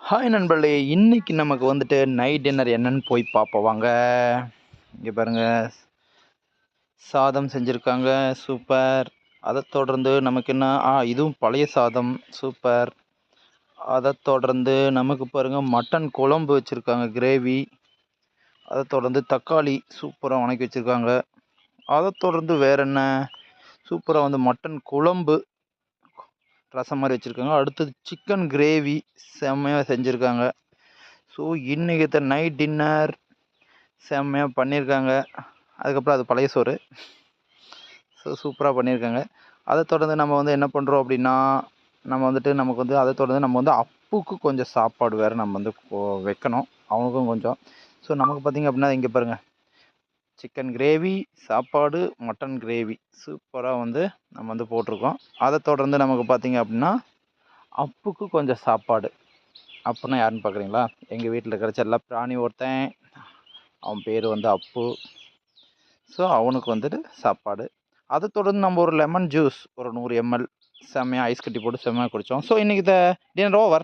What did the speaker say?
Hi நண்பர்களே. இன்றைக்கி நமக்கு வந்துட்டு நைட் டின்னர் என்னன்னு போய் பார்ப்போம். வாங்க. இங்கே பாருங்கள் சாதம் செஞ்சுருக்காங்க. சூப்பர் அதை தொடர்ந்து நமக்கு என்ன? ஆ இதுவும் பழைய சாதம். சூப்பர் அதை தொடர்ந்து நமக்கு பாருங்கள் மட்டன் குழம்பு வச்சுருக்காங்க கிரேவி அதை தொடர்ந்து தக்காளி சூப்பராக வணக்கி வச்சுருக்காங்க. அதை தொடர்ந்து வேற என்ன? சூப்பராக வந்து மட்டன் குழம்பு ரசம் மாதிரி வச்சுருக்காங்க. அடுத்தது சிக்கன் கிரேவி செம்மையாக செஞ்சுருக்காங்க. ஸோ இன்றைக்கி நைட் டின்னர் செம்மையாக பண்ணியிருக்காங்க அதுக்கப்புறம் அது பழைய சோறு. ஸோ சூப்பராக பண்ணியிருக்காங்க அதை தொடர்ந்து நம்ம வந்து என்ன பண்ணுறோம் அப்படின்னா நம்ம வந்துட்டு நமக்கு வந்து அதை தொடர்ந்து நம்ம வந்து அப்புக்கு கொஞ்சம் சாப்பாடு வேறு நம்ம வந்து வைக்கணும். அவனுக்கும் கொஞ்சம். ஸோ நமக்கு பார்த்திங்க அப்படின்னா இங்கே பாருங்கள் சிக்கன் கிரேவி சாப்பாடு மட்டன் கிரேவி. சூப்பராக வந்து நம்ம வந்து போட்டிருக்கோம். அதை தொடர்ந்து நமக்கு பார்த்திங்க அப்படின்னா அப்புக்கு கொஞ்சம் சாப்பாடு. அப்புன்னா யாருன்னு பார்க்குறீங்களா எங்கள் வீட்டில் இருக்கிற செல்ல பிராணி ஒருத்தன். அவன் பேர் வந்து அப்பு. ஸோ அவனுக்கு வந்துட்டு சாப்பாடு. அதை தொடர்ந்து நம்ம ஒரு லெமன் ஜூஸ் ஒரு நூறு எம்எல் செம்மையாக ஐஸ் கட்டி போட்டு செம்மையாக குடித்தோம் ஸோ இன்றைக்கி த டின்னர் ஓவர்